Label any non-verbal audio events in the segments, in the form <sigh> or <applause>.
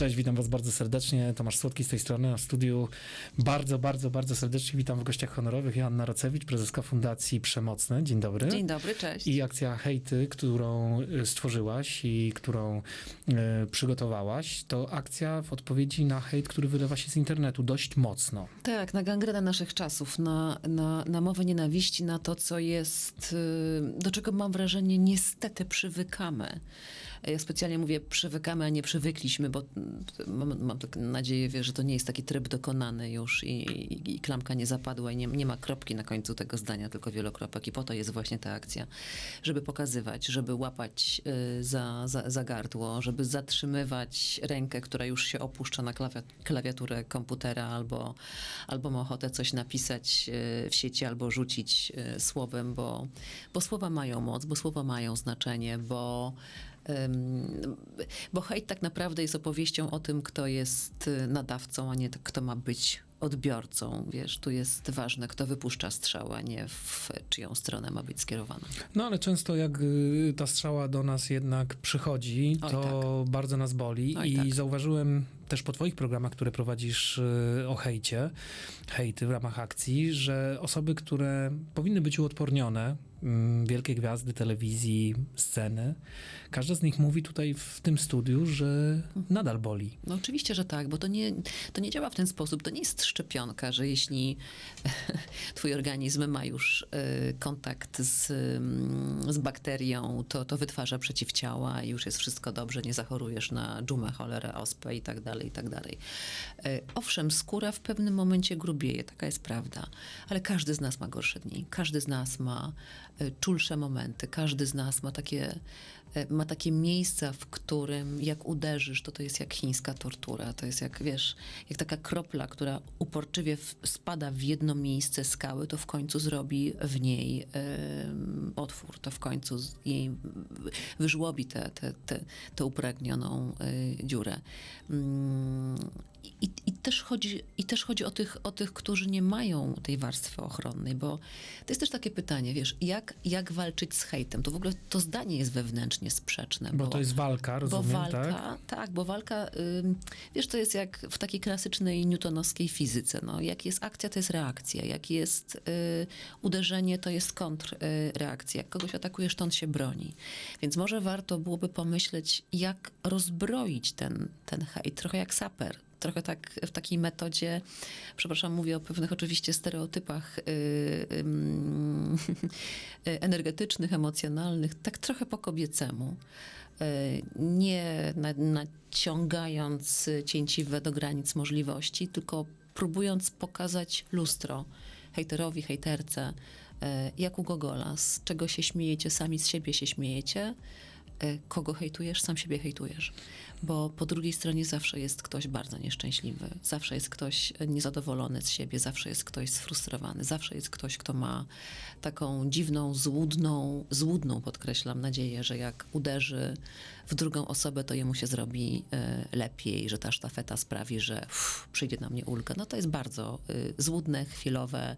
Cześć, witam was bardzo serdecznie. Tomasz Słodki z tej strony, a w studiu bardzo, bardzo, bardzo serdecznie witam w gościach honorowych Joanna Rocewicz, prezeska Fundacji Przemocne. Dzień dobry. Dzień dobry, cześć. I akcja Hejty, którą y, stworzyłaś i którą y, przygotowałaś, to akcja w odpowiedzi na hejt, który wylewa się z internetu dość mocno. Tak, na gangrenę naszych czasów, na, na, na mowę nienawiści, na to, co jest, y, do czego mam wrażenie, niestety przywykamy. Ja specjalnie mówię przywykamy, a nie przywykliśmy, bo mm, mam, mam taką nadzieję, wiesz, że to nie jest taki tryb dokonany już i, i, i klamka nie zapadła i nie, nie ma kropki na końcu tego zdania, tylko wielokropek. I po to jest właśnie ta akcja, żeby pokazywać, żeby łapać y, za, za, za gardło, żeby zatrzymywać rękę, która już się opuszcza na klawia, klawiaturę komputera albo, albo ma ochotę coś napisać y, w sieci albo rzucić y, słowem, bo, bo słowa mają moc, bo słowa mają znaczenie, bo bo hejt tak naprawdę jest opowieścią o tym, kto jest y, nadawcą, a nie kto ma być odbiorcą. Wiesz, tu jest ważne, kto wypuszcza strzał, a nie w czyją stronę ma być skierowana. No ale często jak y, ta strzała do nas jednak przychodzi, Oj, to bardzo nas boli Oj, i tak. zauważyłem też po twoich programach, które prowadzisz y, o hejcie, hejty w ramach akcji, że osoby, które powinny być uodpornione, wielkie gwiazdy telewizji, sceny, każda z nich mówi tutaj w tym studiu, że nadal boli. No oczywiście, że tak, bo to nie, to nie działa w ten sposób. To nie jest szczepionka, że jeśli <laughs> twój organizm ma już y, kontakt z, mm, z bakterią, to, to wytwarza przeciwciała i już jest wszystko dobrze, nie zachorujesz na dżumę, cholerę, ospę i tak dalej, i tak dalej. Y, Owszem, skóra w pewnym momencie grubieje, taka jest prawda, ale każdy z nas ma gorsze dni, każdy z nas ma czulsze momenty, każdy z nas ma takie, ma takie miejsca, w którym jak uderzysz, to to jest jak chińska tortura, to jest jak, wiesz, jak taka kropla, która uporczywie w, spada w jedno miejsce skały, to w końcu zrobi w niej em, otwór, to w końcu jej wyżłobi tę te, te, tę upragnioną y, dziurę. Mm, i, i, też chodzi, I też chodzi o tych, o tych, którzy nie mają tej warstwy ochronnej, bo to jest też takie pytanie, wiesz, jak, jak walczyć z hejtem? To w ogóle to zdanie jest sprzeczne. Bo to jest walka, Bo rozumiem, walka, tak? tak? bo walka, wiesz, to jest jak w takiej klasycznej newtonowskiej fizyce. No, jak jest akcja, to jest reakcja. Jak jest y, uderzenie, to jest kontrreakcja. Jak kogoś atakujesz, to on się broni. Więc może warto byłoby pomyśleć, jak rozbroić ten, ten hejt. Trochę jak saper. Trochę tak w takiej metodzie, przepraszam, mówię o pewnych oczywiście stereotypach y, ym, <laughs> energetycznych, emocjonalnych, tak trochę po kobiecemu. Y, Nie na, naciągając cięciwe do granic możliwości, tylko próbując pokazać lustro hejterowi, hejterce, y, jak u Gogola, z czego się śmiejecie, sami z siebie się śmiejecie, y, kogo hejtujesz, sam siebie hejtujesz. Bo po drugiej stronie zawsze jest ktoś bardzo nieszczęśliwy, zawsze jest ktoś niezadowolony z siebie, zawsze jest ktoś sfrustrowany, zawsze jest ktoś, kto ma taką dziwną, złudną, złudną podkreślam, nadzieję, że jak uderzy w drugą osobę, to jemu się zrobi y, lepiej, że ta sztafeta sprawi, że uff, przyjdzie na mnie ulga. No to jest bardzo y, złudne, chwilowe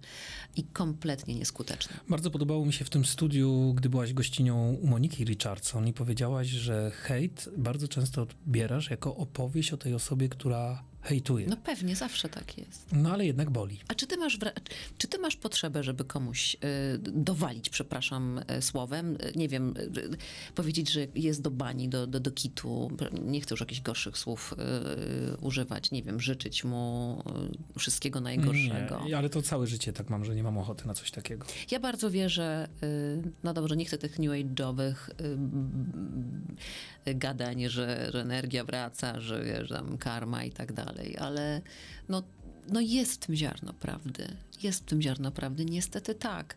i kompletnie nieskuteczne. Bardzo podobało mi się w tym studiu, gdy byłaś gościnią u Moniki Richardson i powiedziałaś, że hejt bardzo często odbierasz jako opowieść o tej osobie, która hejtuje. No pewnie, zawsze tak jest. No ale jednak boli. A czy ty masz, czy ty masz potrzebę, żeby komuś y, dowalić, przepraszam, y, słowem, y, nie wiem, powiedzieć, że jest do bani, do, do, do kitu, nie chcę już jakichś gorszych słów używać, nie wiem, życzyć mu wszystkiego najgorszego. Nie, ale to całe życie tak mam, że nie mam ochoty na coś takiego. Ja bardzo wierzę, no dobrze, nie chcę tych new age'owych gadań, że, że energia wraca, że wiesz, tam karma i tak dalej, ale no, no jest w tym ziarno prawdy. Jest w tym ziarno prawdy, niestety tak.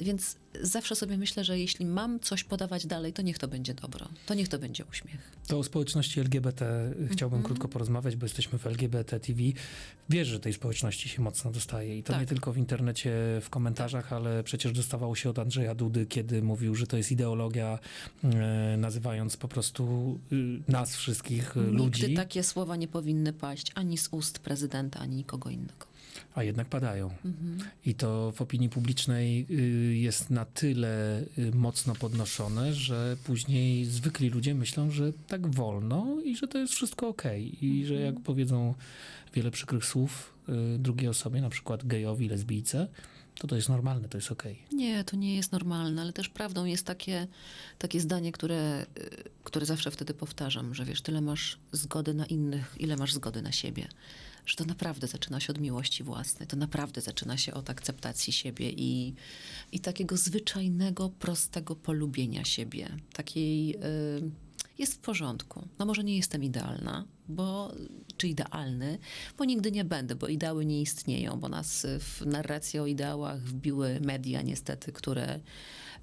Więc zawsze sobie myślę, że jeśli mam coś podawać dalej, to niech to będzie dobro. To niech to będzie uśmiech. To o społeczności LGBT chciałbym Mhm. krótko porozmawiać, bo jesteśmy w LGBT TV. Wiesz, że tej społeczności się mocno dostaje i to Tak. nie tylko w internecie, w komentarzach, ale przecież dostawało się od Andrzeja Dudy, kiedy mówił, że to jest ideologia, e, nazywając po prostu y, nas wszystkich, y, ludzi. Nigdy takie słowa nie powinny paść ani z ust prezydenta, ani nikogo innego. A jednak padają. Mhm. I to w opinii publicznej y, jest na tyle y, mocno podnoszone, że później zwykli ludzie myślą, że tak wolno i że to jest wszystko okej. I że jak powiedzą wiele przykrych słów y, drugiej osobie, na przykład gejowi, lesbijce, to to jest normalne, to jest okej. Nie, to nie jest normalne, ale też prawdą jest takie, takie zdanie, które, y, które zawsze wtedy powtarzam, że wiesz, tyle masz zgody na innych, ile masz zgody na siebie. Że to naprawdę zaczyna się od miłości własnej, to naprawdę zaczyna się od akceptacji siebie i, i takiego zwyczajnego, prostego polubienia siebie. Takiej y, jest w porządku. No może nie jestem idealna, bo, czy idealny, bo nigdy nie będę, bo ideały nie istnieją, bo nas w narrację o ideałach wbiły media niestety, które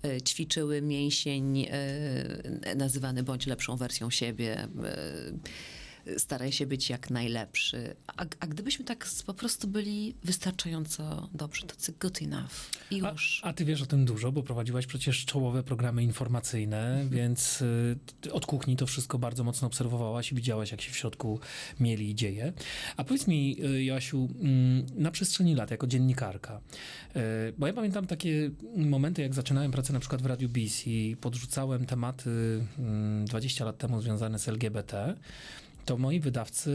y, ćwiczyły mięsień y, nazywany bądź lepszą wersją siebie. Y, Staraj się być jak najlepszy. A, a gdybyśmy tak po prostu byli wystarczająco dobrzy, tacy good enough i A, już. a ty wiesz o tym dużo, bo prowadziłaś przecież czołowe programy informacyjne, więc y, od kuchni to wszystko bardzo mocno obserwowałaś i widziałaś, jak się w środku mieli i dzieje. A powiedz mi, y, Joasiu, mm, na przestrzeni lat, jako dziennikarka, y, bo ja pamiętam takie momenty, jak zaczynałem pracę na przykład w Radiu BIS i podrzucałem tematy mm, 20 lat temu związane z LGBT, to moi wydawcy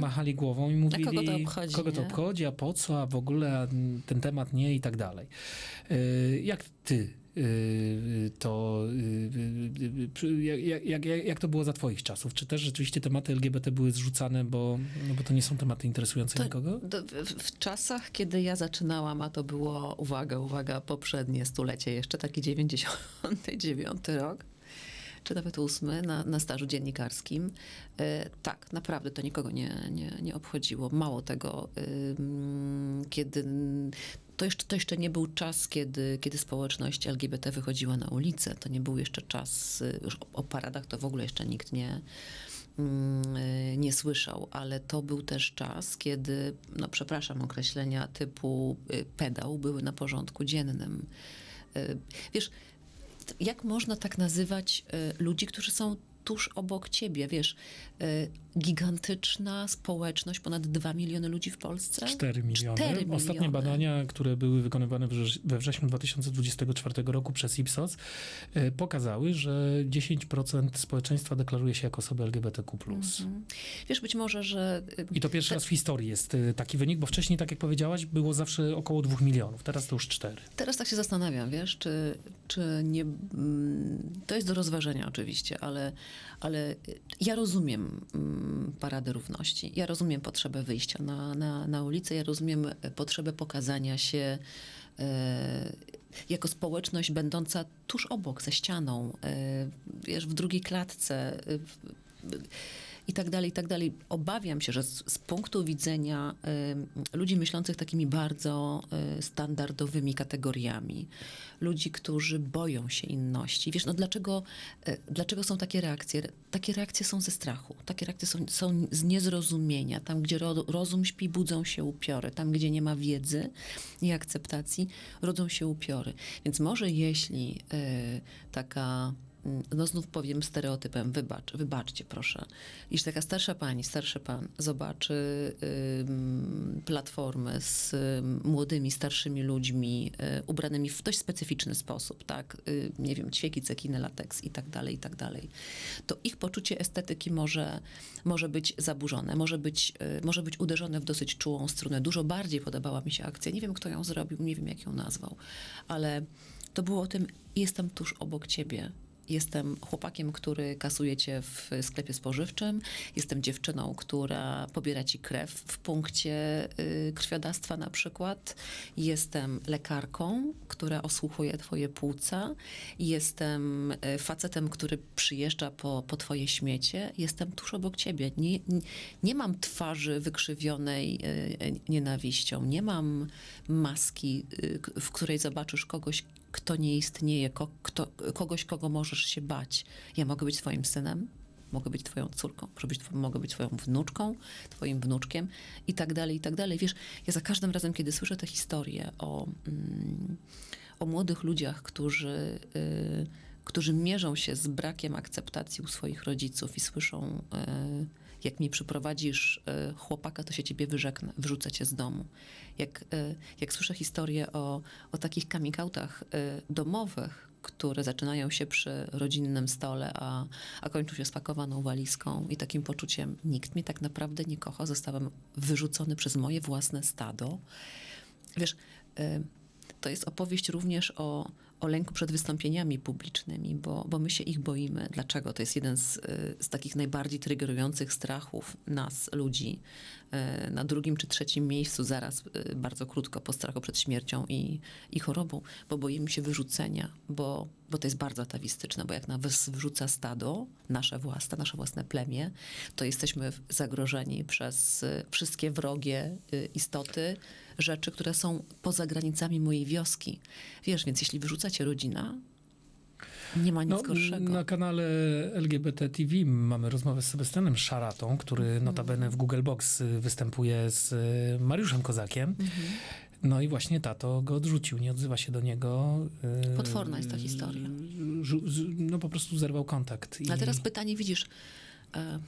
machali głową i mówili, kogo to obchodzi, kogo to obchodzi, a po co, a w ogóle a ten temat nie i tak dalej. Y, Jak ty y, to, y, jak, jak, jak, to było za twoich czasów? Czy też rzeczywiście tematy LGBT były zrzucane, bo, no bo to nie są tematy interesujące To- nikogo? Do- W, w czasach, kiedy ja zaczynałam, a to było, uwaga, uwaga, poprzednie stulecie, jeszcze taki 99 rok, czy nawet ósmy, na, na stażu dziennikarskim. E, tak, naprawdę to nikogo nie, nie, nie obchodziło. Mało tego, kiedy... To jeszcze, to jeszcze nie był czas, kiedy, kiedy społeczność LGBT wychodziła na ulicę. To nie był jeszcze czas, y, już o, o paradach to w ogóle jeszcze nikt nie, y, nie słyszał, ale to był też czas, kiedy, no przepraszam, określenia typu y, pedał były na porządku dziennym. Wiesz, jak można tak nazywać y, ludzi, którzy są tuż obok ciebie, wiesz, y, gigantyczna społeczność, ponad 2 miliony ludzi w Polsce. 4 miliony. Cztery Ostatnie miliony. badania, które były wykonywane we wrześniu 2024 roku przez Ipsos, y, pokazały, że 10% społeczeństwa deklaruje się jako osoby LGBTQ+. Mhm. Wiesz, być może, że y, I to pierwszy raz w historii jest taki wynik, bo wcześniej, tak jak powiedziałaś, było zawsze około 2 milionów. Teraz to już 4. Teraz tak się zastanawiam, wiesz, czy, czy nie. mm, To jest do rozważenia oczywiście, ale, ale ja rozumiem mm, Paradę Równości. Ja rozumiem potrzebę wyjścia na, na, na ulicę, ja rozumiem e, potrzebę pokazania się. e, Jako społeczność będąca tuż obok, ze ścianą, e, wiesz, w drugiej klatce, w, i tak dalej, i tak dalej. Obawiam się, że z, z punktu widzenia y, ludzi myślących takimi bardzo y, standardowymi kategoriami, ludzi, którzy boją się inności. Wiesz, no dlaczego, y, dlaczego są takie reakcje? Takie reakcje są ze strachu, takie reakcje są, są z niezrozumienia. Tam, gdzie ro, rozum śpi, budzą się upiory. Tam, gdzie nie ma wiedzy i akceptacji, rodzą się upiory. Więc może jeśli y, taka no znów powiem stereotypem, wybacz, wybaczcie proszę, iż taka starsza pani, starszy pan zobaczy ym, platformę z ym, młodymi, starszymi ludźmi y, ubranymi w dość specyficzny sposób, tak, y, nie wiem, ćwieki, cekiny, lateks i tak dalej, i tak dalej, to ich poczucie estetyki może, może być zaburzone, może być, y, może być uderzone w dosyć czułą strunę. Dużo bardziej podobała mi się akcja, nie wiem kto ją zrobił, nie wiem jak ją nazwał, ale to było o tym, jestem tuż obok ciebie, Jestem chłopakiem, który kasuje cię w sklepie spożywczym. Jestem dziewczyną, która pobiera ci krew w punkcie y, krwiodawstwa na przykład. Jestem lekarką, która osłuchuje twoje płuca. Jestem y, facetem, który przyjeżdża po, po twoje śmiecie. Jestem tuż obok ciebie. Nie, nie, nie mam twarzy wykrzywionej y, nienawiścią. Nie mam maski, w której zobaczysz kogoś, kto nie istnieje, ko, kto, kogoś, kogo możesz się bać. Ja mogę być twoim synem, mogę być twoją córką, mogę być, mogę być twoją wnuczką, twoim wnuczkiem i tak dalej, i tak dalej. Wiesz, ja za każdym razem, kiedy słyszę te historie o, mm, o młodych ludziach, którzy, y, którzy mierzą się z brakiem akceptacji u swoich rodziców i słyszą, e, jak mi przyprowadzisz e, chłopaka, to się ciebie wyrzeknę, wyrzucę cię z domu. Jak, e, jak słyszę historię o, o takich coming e, domowych, które zaczynają się przy rodzinnym stole, a, a kończą się spakowaną walizką i takim poczuciem, nikt mnie tak naprawdę nie kocha, zostałem wyrzucony przez moje własne stado. Wiesz, to jest opowieść również o, o lęku przed wystąpieniami publicznymi, bo, bo my się ich boimy. Dlaczego? To jest jeden z, y, z takich najbardziej triggerujących strachów nas, ludzi. Y, Na drugim czy trzecim miejscu, zaraz y, bardzo krótko po strachu przed śmiercią i, i chorobą, bo boimy się wyrzucenia, bo, bo to jest bardzo atawistyczne, bo jak nas wyrzuca stado, nasze własne, nasze własne plemię, to jesteśmy zagrożeni przez y, wszystkie wrogie istoty, rzeczy, które są poza granicami mojej wioski. Wiesz, więc jeśli wyrzuca cię rodzina, nie ma nic No, gorszego. na kanale LGBT TV mamy rozmowę z Sebastianem Szaratą, który notabene w Google Box występuje z y, Mariuszem Kozakiem. Mhm. No i właśnie tato go odrzucił, nie odzywa się do niego. y, Potworna jest ta historia. No po prostu zerwał kontakt. I... A teraz pytanie, widzisz, e,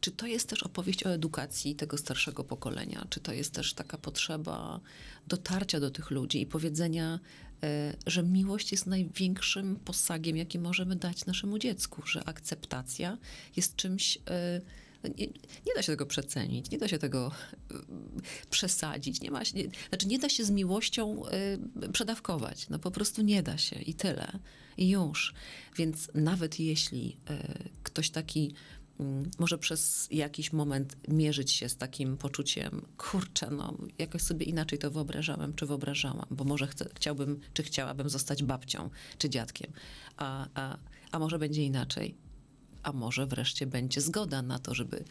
czy to jest też opowieść o edukacji tego starszego pokolenia? Czy to jest też taka potrzeba dotarcia do tych ludzi i powiedzenia, e, że miłość jest największym posagiem, jaki możemy dać naszemu dziecku, że akceptacja jest czymś. e, nie, nie da się tego przecenić, nie da się tego e, przesadzić, nie, ma, się- nie, znaczy nie da się z miłością e, przedawkować, no po prostu nie da się i tyle, i już. Więc nawet jeśli e, ktoś taki może przez jakiś moment mierzyć się z takim poczuciem, kurczę, no jakoś sobie inaczej to wyobrażałem, czy wyobrażałam, bo może chcę, chciałbym, czy chciałabym zostać babcią, czy dziadkiem, a, a, a może będzie inaczej, a może wreszcie będzie zgoda na to, żeby,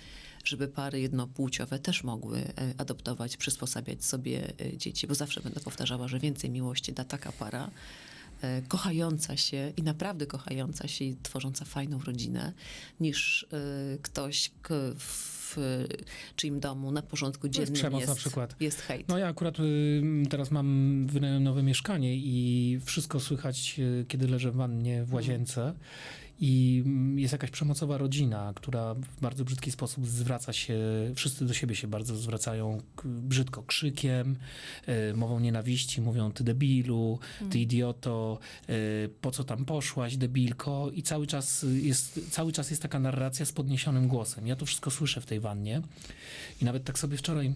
żeby pary jednopłciowe też mogły e, adoptować, przysposabiać sobie e, dzieci, bo zawsze będę powtarzała, że więcej miłości da taka para, kochająca się i naprawdę kochająca się i tworząca fajną rodzinę, niż e, ktoś w czyim domu na porządku jest dziennym przemoc jest, na przykład. jest hejt. No ja akurat y, teraz mam wynająłem nowe mieszkanie i wszystko słychać, y, kiedy leżę w wannie w łazience i mm, jest jakaś przemocowa rodzina, która w bardzo brzydki sposób zwraca się, wszyscy do siebie się bardzo zwracają brzydko krzykiem, y, mową nienawiści, mówią ty debilu, ty idioto, y, po co tam poszłaś debilko? I cały czas jest, cały czas jest taka narracja z podniesionym głosem. Ja to wszystko słyszę w tej wannie. I nawet tak sobie wczoraj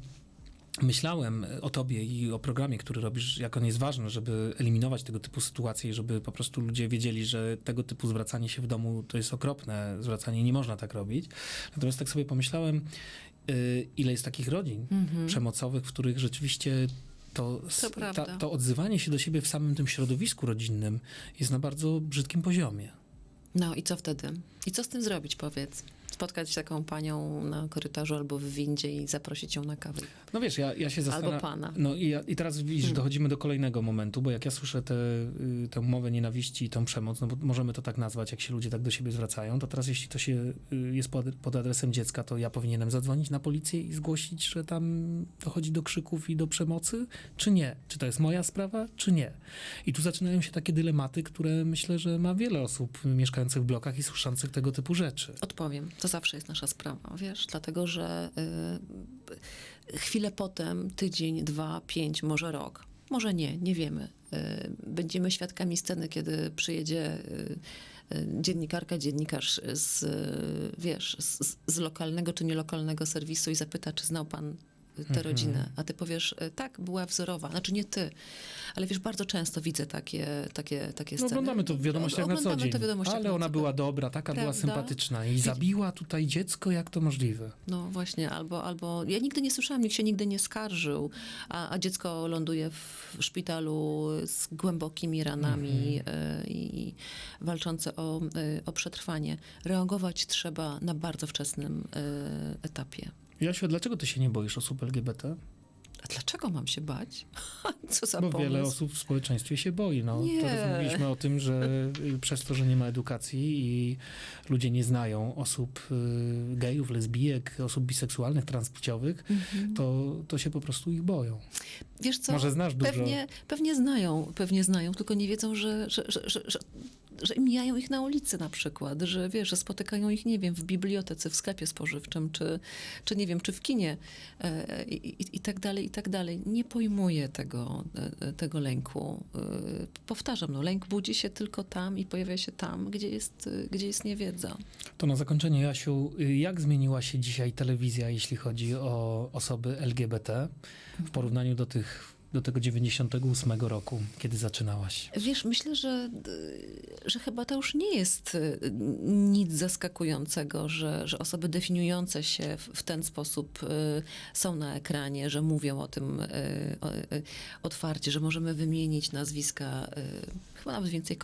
myślałem o tobie i o programie, który robisz, jak on jest ważny, żeby eliminować tego typu sytuacje i żeby po prostu ludzie wiedzieli, że tego typu zwracanie się w domu to jest okropne, zwracanie nie można tak robić. Natomiast tak sobie pomyślałem, y, ile jest takich rodzin Mhm. przemocowych, w których rzeczywiście to, ta, to odzywanie się do siebie w samym tym środowisku rodzinnym jest na bardzo brzydkim poziomie. No i co wtedy? I co z tym zrobić, powiedz? Spotkać taką panią na korytarzu albo w windzie i zaprosić ją na kawę. No wiesz, ja, ja się zastanawiam. Albo pana. No i, ja, i teraz widzisz, Hmm. dochodzimy do kolejnego momentu, bo jak ja słyszę tę y, tę mowę nienawiści i tą przemoc, no bo możemy to tak nazwać, jak się ludzie tak do siebie zwracają, to teraz jeśli to się y, jest pod, pod adresem dziecka, to ja powinienem zadzwonić na policję i zgłosić, że tam dochodzi do krzyków i do przemocy, czy nie? Czy to jest moja sprawa, czy nie? I tu zaczynają się takie dylematy, które myślę, że ma wiele osób mieszkających w blokach i słyszących tego typu rzeczy. Odpowiem. To zawsze jest nasza sprawa, wiesz? Dlatego, że y, chwilę potem, tydzień, dwa, pięć, może rok, może nie, nie wiemy. Y, będziemy świadkami sceny, kiedy przyjedzie y, y, dziennikarka, dziennikarz z, wiesz, z, z lokalnego czy nielokalnego serwisu i zapyta, czy znał pan tę Mhm. rodzinę, a ty powiesz, y, tak, była wzorowa. Znaczy nie ty, ale wiesz, bardzo często widzę takie, takie, takie No, sceny. oglądamy to w wiadomościach na co dzień. Ale na ona była dobra, taka była Prawda? sympatyczna i zabiła tutaj dziecko, jak to możliwe? No właśnie, albo, albo ja nigdy nie słyszałam, nikt się nigdy nie skarżył, a, a dziecko ląduje w szpitalu z głębokimi ranami e, i walczące o, e, o przetrwanie. Reagować trzeba na bardzo wczesnym e, etapie. Jasiu, dlaczego ty się nie boisz osób LGBT? A dlaczego mam się bać? <laughs> Co za Bo pomysł? wiele osób w społeczeństwie się boi. No, Nie. Teraz mówiliśmy o tym, że y, przez to, że nie ma edukacji i ludzie nie znają osób y, gejów, lesbijek, osób biseksualnych, transpłciowych, Mhm. to, to się po prostu ich boją. Wiesz co? Może znasz dużo... Pewnie, pewnie znają, pewnie znają, tylko nie wiedzą, że, że, że, że, że mijają ich na ulicy na przykład, że wiesz, że spotykają ich, nie wiem, w bibliotece, w sklepie spożywczym, czy, czy nie wiem, czy w kinie e, i, i, i tak dalej, i tak dalej. Nie pojmuję tego, e, tego lęku. E, Powtarzam, no, lęk budzi się tylko tam i pojawia się tam, gdzie jest, gdzie jest niewiedza. To na zakończenie, Jasiu, jak zmieniła się dzisiaj telewizja, jeśli chodzi o osoby LGBT w porównaniu do tych, do tego 98 roku, kiedy zaczynałaś? Wiesz, myślę, że, że chyba to już nie jest y, nic zaskakującego, że, że osoby definiujące się w, ten sposób y, są na ekranie, że mówią o tym y, otwarcie, że możemy wymienić nazwiska, chyba nawet więcej,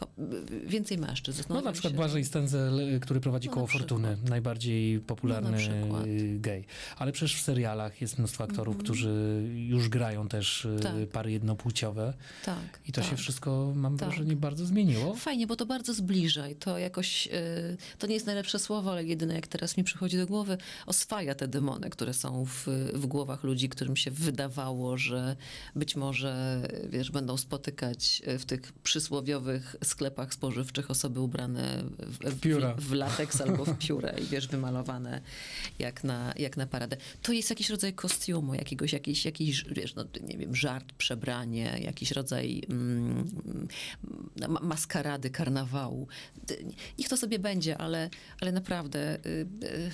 więcej mężczyzn. No na przykład się- Błażej Stędzel, który prowadzi No, Koło Fortuny, najbardziej popularny No, na gej. Ale przecież w serialach jest mnóstwo aktorów, Mhm. którzy już grają też y, Tak. pary jednopłciowe Tak, i to tak. się wszystko, mam Tak. wrażenie, bardzo zmieniło. Fajnie, bo to bardzo zbliża i to jakoś, y, to nie jest najlepsze słowo, ale jedyne jak teraz mi przychodzi do głowy, oswaja te demony, które są w, w głowach ludzi, którym się wydawało, że być może, wiesz, będą spotykać w tych przysłowiowych sklepach spożywczych osoby ubrane w, w, w, w lateks albo w piórę i wiesz, wymalowane jak na, jak na paradę. To jest jakiś rodzaj kostiumu, jakiegoś, jakiś, jakiś, wiesz, no nie wiem, żart, przebranie, jakiś rodzaj mm, ma- maskarady, karnawału. Niech to sobie będzie, ale, ale naprawdę y, y,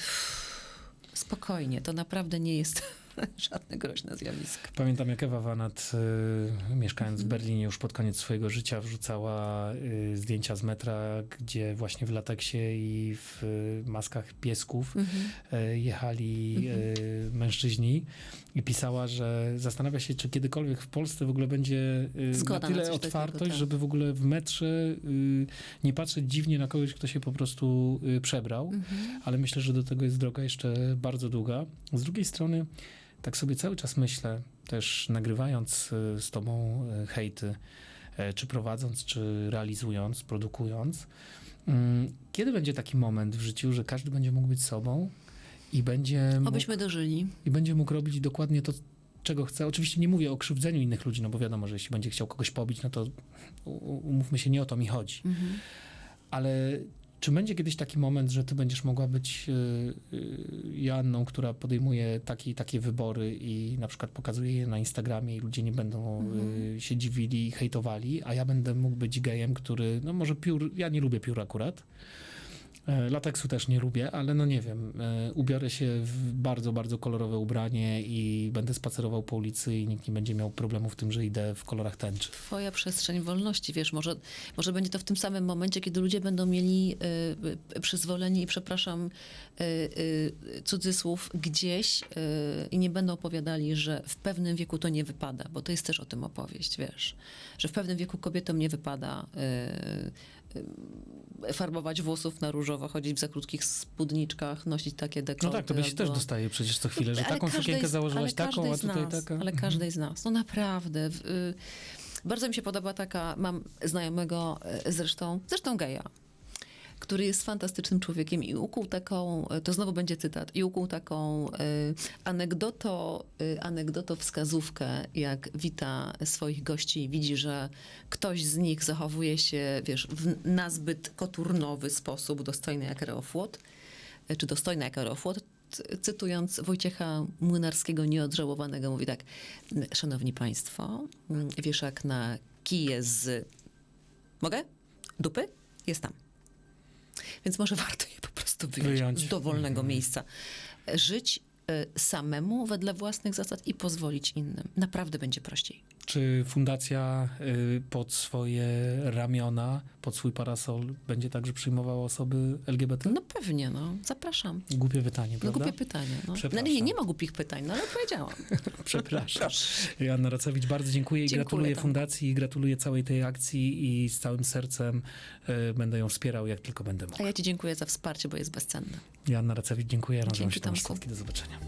spokojnie, to naprawdę nie jest <laughs> żadne groźne zjawisko. Pamiętam, jak Ewa Wanat, y, mieszkając w Mhm. Berlinie już pod koniec swojego życia, wrzucała y, zdjęcia z metra, gdzie właśnie w lateksie i w y, maskach piesków y, jechali y, mężczyźni i pisała, że zastanawia się, czy kiedykolwiek w Polsce w ogóle będzie y, Zgoda na na tyle takiego, otwartość, tak. żeby w ogóle w metrze y, nie patrzeć dziwnie na kogoś, kto się po prostu y, przebrał Mhm. ale myślę, że do tego jest droga jeszcze bardzo długa. Z drugiej strony, tak sobie cały czas myślę, też nagrywając z tobą hejty, czy prowadząc, czy realizując, produkując, mm, kiedy będzie taki moment w życiu, że każdy będzie mógł być sobą i będzie mógł, Obyśmy dożyli. i będzie mógł robić dokładnie to, czego chce. Oczywiście nie mówię o krzywdzeniu innych ludzi, no bo wiadomo, że jeśli będzie chciał kogoś pobić, no to umówmy się, nie o to mi chodzi. Mhm. Ale czy będzie kiedyś taki moment, że ty będziesz mogła być y, y, Joanną, która podejmuje takie, takie wybory i na przykład pokazuje je na Instagramie i ludzie nie będą Mhm. y, się dziwili i hejtowali, a ja będę mógł być gejem, który, no może piór, ja nie lubię piór akurat, Lateksu też nie lubię, ale no nie wiem, e, ubiorę się w bardzo, bardzo kolorowe ubranie i będę spacerował po ulicy i nikt nie będzie miał problemu w tym, że idę w kolorach tęczy. Twoja przestrzeń wolności, wiesz, może, może będzie to w tym samym momencie, kiedy ludzie będą mieli y, y, przyzwolenie i przepraszam, y, y, cudzysłów gdzieś y, i nie będą opowiadali, że w pewnym wieku to nie wypada, bo to jest też o tym opowieść, wiesz, że w pewnym wieku kobietom nie wypada y, y, farbować włosów na różowo, chodzić w za krótkich spódniczkach, nosić takie No dekolty. tak, to byś też albo- dostaje przecież co chwilę, że ale taką sukienkę z- założyłaś taką, a tutaj nas, taka. Ale Mhm. każdej z nas. No naprawdę. y, bardzo mi się podoba taka, mam znajomego y, zresztą, zresztą geja, który jest fantastycznym człowiekiem i ukuł taką, y, to znowu będzie cytat, i ukuł taką y, anegdoto, y, anegdoto wskazówkę, jak wita swoich gości i widzi, że ktoś z nich zachowuje się, wiesz, w nazbyt koturnowy sposób, dostojny jak aeroflot, y, czy dostojny jak aeroflot, c- cytując Wojciecha Młynarskiego nieodżałowanego, mówi tak, szanowni państwo, wieszak na kije z... Mogę? Dupy? Jest tam. Więc może warto je po prostu wyjąć, Wyjąć. z dowolnego Mhm. miejsca. Żyć y, samemu wedle własnych zasad i pozwolić innym. Naprawdę będzie prościej. Czy fundacja y, pod swoje ramiona, pod swój parasol będzie także przyjmowała osoby LGBT? No pewnie, no. Zapraszam. Głupie pytanie, No prawda? głupie pytanie. No. no Przepraszam. nie, nie ma głupich pytań, no ale powiedziałam. <laughs> Przepraszam. Joanna Racewicz, bardzo dziękuję i Dziękuję, gratuluję Tomku. fundacji i gratuluję całej tej akcji i z całym sercem y, będę ją wspierał, jak tylko będę A mógł. ja ci dziękuję za wsparcie, bo jest bezcenne. Joanna Racewicz, dziękuję. Nazywam Dzięki, się Tomku. Do zobaczenia.